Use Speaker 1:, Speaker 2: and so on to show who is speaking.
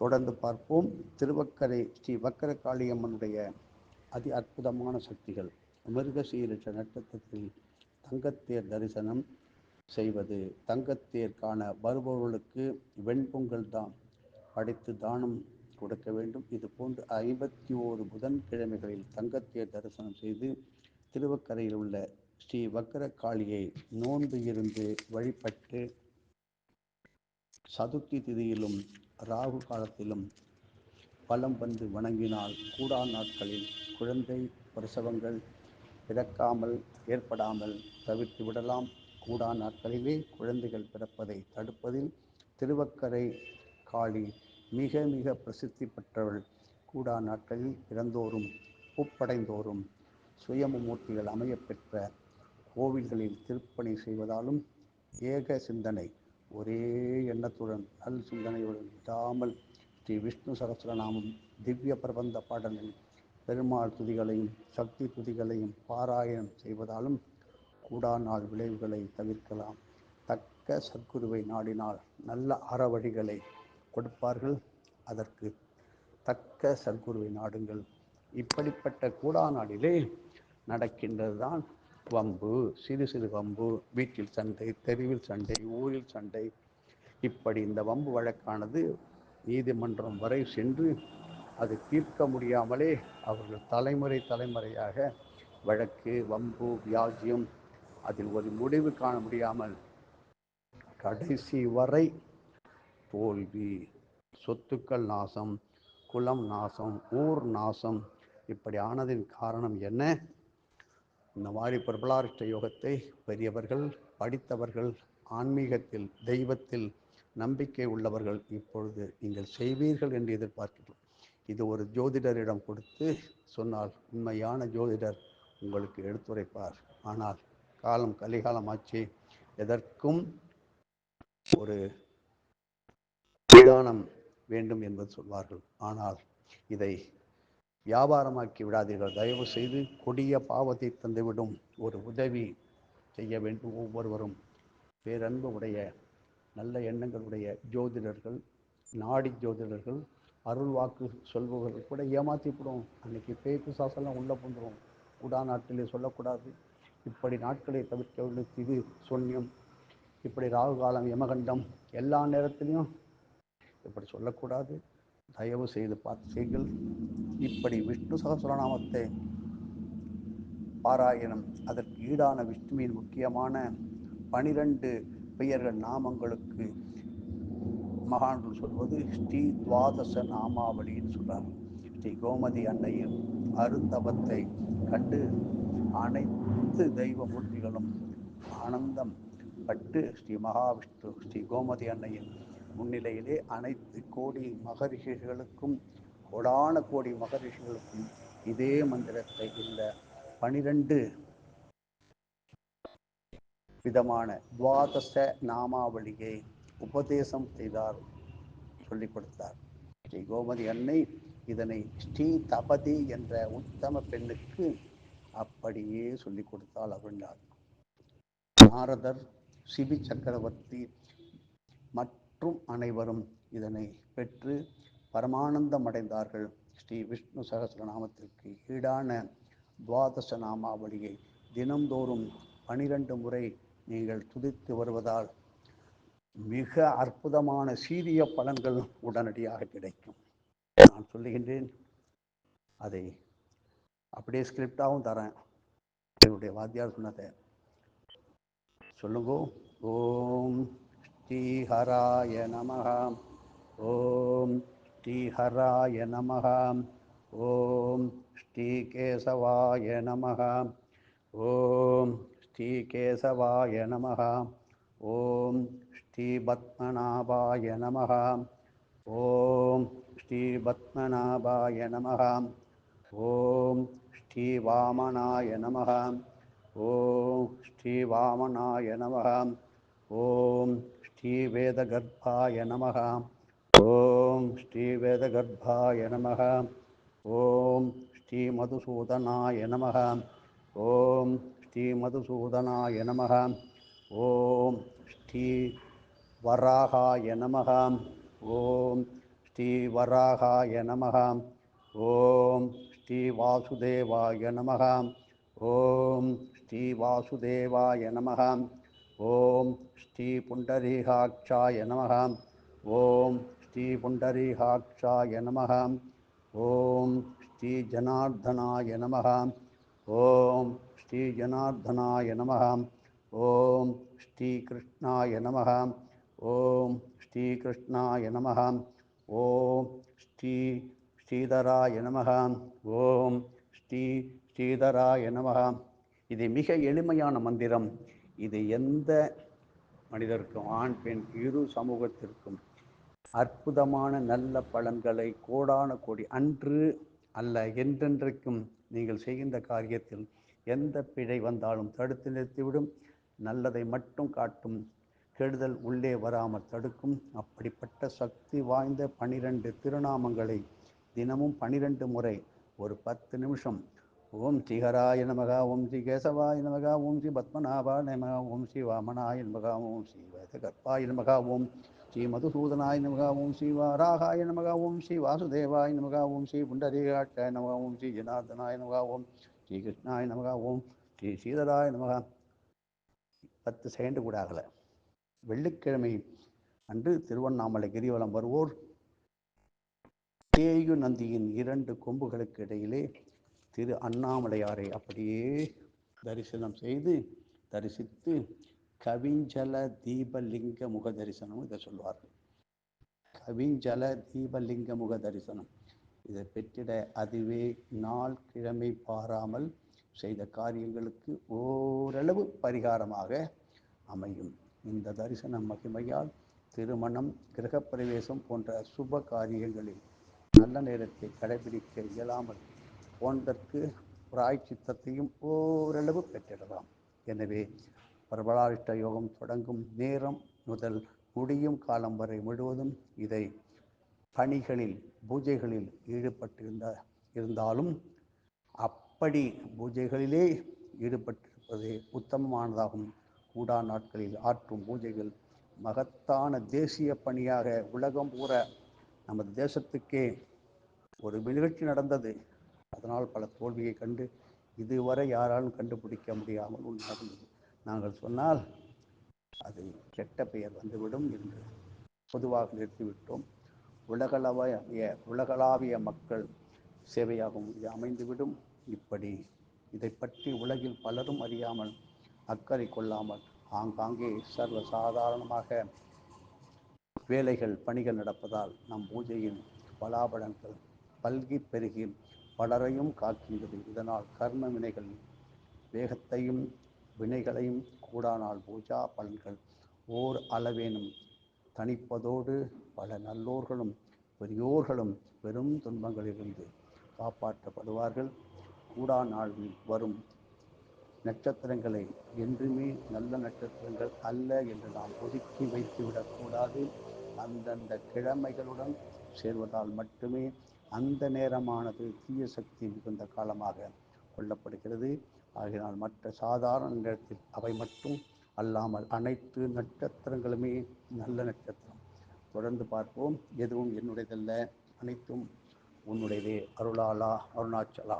Speaker 1: தொடர்ந்து பார்ப்போம். திருவக்கரை ஸ்ரீ வக்கர காளியம்மனுடைய அதி அற்புதமான சக்திகள். மிருகசீரிஷ நட்சத்திரத்தில் தங்கத்தேர் தரிசனம் செய்வது. தங்கத்தேர் காண வருபவர்களுக்கு வெண்பொங்கல் தான் படைத்து தானம் கொடுக்க வேண்டும். இது போன்று ஐம்பத்தி ஓரு புதன்கிழமைகளில் தங்கத்தேர் தரிசனம் செய்து திருவக்கரையில் உள்ள ஸ்ரீ வக்கர காளியை நோன்பு இருந்து வழிபட்டு சதுர்த்தி திதியிலும் ராகு காலத்திலும் பலம் வந்து வணங்கினால் கூடா நாட்களில் குழந்தை பிரசவங்கள் பிறக்காமல் ஏற்படாமல் தவிர்த்து விடலாம். கூடா நாட்களிலே குழந்தைகள் பிறப்பதை தடுப்பதில் திருவக்கரை காளி மிக மிக பிரசித்தி பெற்றவள். கூடா நாட்களில் பிறந்தோறும் பூப்படைந்தோறும் சுயமூர்த்திகள் அமையப்பெற்ற கோவில்களில் திருப்பணி செய்வதாலும் ஏக சிந்தனை. ஒரே எண்ணத்துடன் நல் சிந்தனையுடன் விடாமல் ஸ்ரீ விஷ்ணு சகசிரநாமம் திவ்ய பிரபந்த பாடலில் பெருமாள் துதிகளையும் சக்தி துதிகளையும் பாராயணம் செய்வதாலும் கூடா நாள் விளைவுகளை தவிர்க்கலாம். தக்க சத்குருவை நாடினால் நல்ல அறவழிகளை கொடுப்பார்கள். அதற்கு தக்க சத்குருவை நாடுங்கள். இப்படிப்பட்ட கூடா நாடிலே நடக்கின்றது தான் வம்பு சிறு சிறு வம்பு வீட்டில் சண்டை தெருவில் சண்டை ஊரில் சண்டை. இப்படி இந்த வம்பு வழக்கானது நீதிமன்றம் வரை சென்று அது தீர்க்க முடியாமலே அவர்கள் தலைமுறை தலைமுறையாக வழக்கு வம்பு வியாஜியம் அதில் ஒரு முடிவு காண முடியாமல் கடைசி வரை தோல்வி சொத்துக்கள் நாசம் குலம் நாசம் ஊர் நாசம் இப்படி ஆனதின் காரணம் என்ன? இந்த மாதிரி பிரபலாரிஷ்ட யோகத்தை பெரியவர்கள் படித்தவர்கள் ஆன்மீகத்தில் தெய்வத்தில் நம்பிக்கை உள்ளவர்கள் இப்பொழுது நீங்கள் செய்வீர்கள் என்று எதிர்பார்க்கிறோம். இது ஒரு ஜோதிடரிடம் கொடுத்து சொன்னால் உண்மையான ஜோதிடர் உங்களுக்கு எடுத்துரைப்பார். ஆனால் காலம் கலிகாலமாச்சு எதற்கும் ஒரு நிதானம் வேண்டும் என்பது சொல்வார்கள். ஆனால் இதை வியாபாரமாக்கி விடாதீர்கள். தயவு செய்து கொடிய பாவத்தை தந்துவிடும். ஒரு உதவி செய்ய வேண்டும் ஒவ்வொருவரும். பேரன்பு உடைய நல்ல எண்ணங்களுடைய ஜோதிடர்கள் நாடி ஜோதிடர்கள் அருள் வாக்கு சொல்பவர்கள் கூட ஏமாற்றிவிடும் அன்னைக்கு பேய் பிசாசெல்லாம் உள்ளே வந்துடும் உடா நாட்டிலே சொல்லக்கூடாது. இப்படி நாட்களை தவிர்க்க இது சொன்னியம் இப்படி ராகு காலம் யமகண்டம் எல்லா நேரத்திலையும் இப்படி சொல்லக்கூடாது. தயவு செய்து பார்த்து செய்யுங்கள். இப்படி விஷ்ணு சகசுரநாமத்தை பாராயணம் அதற்கு ஈடான விஷ்ணுவின் முக்கியமான பனிரெண்டு பெயர்கள் நாமங்களுக்கு மகான்கள் சொல்வது ஸ்ரீ துவாதச நாமாவளின்னு சொல்றார் ஸ்ரீ கோமதி அன்னையின் அருந்தவத்தை கண்டு அனைத்து தெய்வ மூர்த்திகளும் ஆனந்தம் பட்டு ஸ்ரீ மகாவிஷ்ணு ஸ்ரீ கோமதி அன்னையின் முன்னிலையிலே அனைத்து கோடி மகரிஷிகளுக்கும் கோடான கோடி மகரிஷிகளுக்கும் இதே மந்திரத்தை இந்த பனிரெண்டு விதமான துவாதச நாமாவளியை உபதேசம் செய்தார் சொல்லிக் கொடுத்தார். ஸ்ரீ கோமதி அன்னை இதனை ஸ்ரீ தபதி என்ற உத்தம பெண்ணுக்கு அப்படியே சொல்லிக் கொடுத்தாள் அப்படின்றார் நாரதர் சிபி சக்கரவர்த்தி மற்றும் அனைவரும் இதனை பெற்று பரமானந்தம் அடைந்தார்கள் ஸ்ரீ விஷ்ணு சகசிரநாமத்திற்கு ஈடான துவாதச நாமாவளியை தினந்தோறும் பனிரெண்டு முறை நீங்கள் துதித்து வருவதால் மிக அற்புதமான சீரிய பலன்கள் உடனடியாக கிடைக்கும். நான் சொல்லுகின்றேன். அதை அப்படியே ஸ்கிரிப்டாகவும் தரேன். என்னுடைய வாத்தியார் சொன்னதை. சொல்லுங்க. ஓம் ஸ்ரீ ஹராய ஓம் ஸ்ரீ ஹராய நமஹ ஓம் ஸ்ரீ கேசவாய நமஹ ஓம் ஸ்ரீ கேசவாய நமஹ ஓம் ஸ்ரீ பத்மநாபாய நமஹ ஓம் ஸ்ரீ பத்மநாபாய நமஹ ஓம் ஸ்ரீ வாமனாய நமஹ ஓம் ஸ்ரீ வாமனாய நமஹ ஓம் ஸ்ரீ வேதகர்பாய நமஹ ஓம் ஸ்ரீ வேதகர்பாய நமஹ ஓம் ஸ்ரீ மதுசூதனாய நமஹ ஓம் ஸ்ரீ மதுசூதனாய நமஹ ஓம் ஸ்ரீ வராகாய நமஹ ஓம் ஸ்ரீ ஸ்ரீ வராகாய ஓம் ஸ்ரீ ஓம் ஸ்ரீ ஓம் புண்டரீகாட்சாய ஓம் ஸ்ரீ ஓம் ஸ்ரீ ஜனார்தனாய நம ஓம் ஸ்ரீ ஜனார்தனாய நம ஓம் ஸ்ரீ கிருஷ்ணாய நம ஓம் ஸ்ரீ கிருஷ்ணாய நம ஓம் ஸ்ரீ ஸ்ரீதராய நம ஓம் ஸ்ரீ ஸ்ரீதராய நம இது மிக எளிமையான மந்திரம். இது எந்த மனிதருக்கும் ஆண் பெண் இரு சமூகத்திற்கும் அற்புதமான நல்ல பலன்களை கோடான கோடி அன்று அல்ல என்றென்றைக்கும் நீங்கள் செய்கின்ற காரியத்தில் எந்த பிழை வந்தாலும் தடுத்து நிறுத்திவிடும். நல்லதை மட்டும் காட்டும். கெடுதல் உள்ளே வராமல் தடுக்கும். அப்படிப்பட்ட சக்தி வாய்ந்த பனிரெண்டு திருநாமங்களை தினமும் பனிரெண்டு முறை ஒரு பத்து நிமிஷம். ஓம் ஸ்ரீஹராய நமகா ஓம் ஸ்ரீ கேசவாய நமகா ஓம் ஸ்ரீ பத்மநாபாய நமகா ஓம் ஸ்ரீ வாமனாய நமகா ஓம் ஸ்ரீ வேதகர்ப்பாய நமகா ஓம் ஸ்ரீ மதுசூதனாய் நமகா ஓம் ஸ்ரீ வாராகாய நமகா ஓம் ஸ்ரீ வாசுதேவாய் நமகா ஓம் ஸ்ரீ புண்டரீகாட்சாய நமகா ஓம் ஸ்ரீ ஜனார்தனாய நமகா ஓம் ஸ்ரீ கிருஷ்ணாய நமகா ஓம் ஸ்ரீ சீதராய நமகா. பத்து செகண்டு கூட ஆகலை. வெள்ளிக்கிழமை அன்று திருவண்ணாமலை கிரிவலம் வருவோர் தேயு நந்தியின் இரண்டு கொம்புகளுக்கு இடையிலே திரு அண்ணாமலையாரை அப்படியே தரிசனம் செய்து தரிசித்து கவிஞ்சல தீபலிங்க முக தரிசனம் இதை சொல்வார்கள் கவிஞ்சல தீபலிங்க முக தரிசனம் இதை பெற்றிட அதுவே நாள் கிழமை பாராமல் செய்த காரியங்களுக்கு ஓரளவு பரிகாரமாக அமையும். இந்த தரிசன மகிமையால் திருமணம் கிரகப்பிரவேசம் போன்ற சுப காரியங்களில் நல்ல நேரத்தை கடைபிடிக்க இயலாமல் போன்றதற்கு பிராய்ச்சித்தத்தையும் ஓரளவு பெற்றிடலாம். எனவே பிரபலாரிஷ்ட யோகம் தொடங்கும் நேரம் முதல் முடியும் காலம் வரை முழுவதும் இதை பணிகளில் பூஜைகளில் ஈடுபட்டிருந்த இருந்தாலும் அப்படி பூஜைகளிலே ஈடுபட்டிருப்பது உத்தமமானதாகும். கூடா நாட்களில் ஆற்றும் பூஜைகள் மகத்தான தேசிய பணியாக உலகம் பூர நமது தேசத்துக்கே ஒரு நிகழ்ச்சி நடந்தது. அதனால் பல தோல்வியை கண்டு இதுவரை யாராலும் கண்டுபிடிக்க முடியாமல் ஒன்று நடந்தது நாங்கள் சொன்னால் அது கெட்ட பெயர் வந்துவிடும் என்று பொதுவாக நிறுத்திவிட்டோம். உலகளவிய உலகளாவிய மக்கள் சேவையாகவும் இது அமைந்துவிடும். இப்படி இதை பற்றி உலகில் பலரும் அறியாமல் அக்கறை கொள்ளாமல் ஆங்காங்கே சர்வ சாதாரணமாக வேலைகள் பணிகள் நடப்பதால் நம் பூஜையின் பலாபலன்கள் பல்கி பெருகி பலரையும் காக்கின்றது. இதனால் கர்ம வினைகள் வேகத்தையும் வினைகளையும் கூடானால் பூஜா பலன்கள். ஓர் அளவேனும். தணிப்பதோடு பல நல்லோர்களும் பெரியோர்களும் பெரும் துன்பங்களிலிருந்து காப்பாற்றப்படுவார்கள். கூடா நாளில் வரும் நட்சத்திரங்களை என்றுமே நல்ல நட்சத்திரங்கள் அல்ல என்று நாம் ஒதுக்கி வைத்து விடக்கூடாது அந்தந்த கிழமைகளுடன் சேர்வதால் மட்டுமே அந்த நேரமானது தீய சக்தி மிகுந்த காலமாக கொள்ளப்படுகிறது. ஆகினால் மற்ற சாதாரண நேரத்தில் அவை மட்டும் அல்லாமல் அனைத்து நட்சத்திரங்களுமே நல்ல நட்சத்திரம். தொடர்ந்து பார்ப்போம். எதுவும் என்னுடையதல்ல. அனைத்தும் உன்னுடையதே. அருளாலா அருணாச்சலா.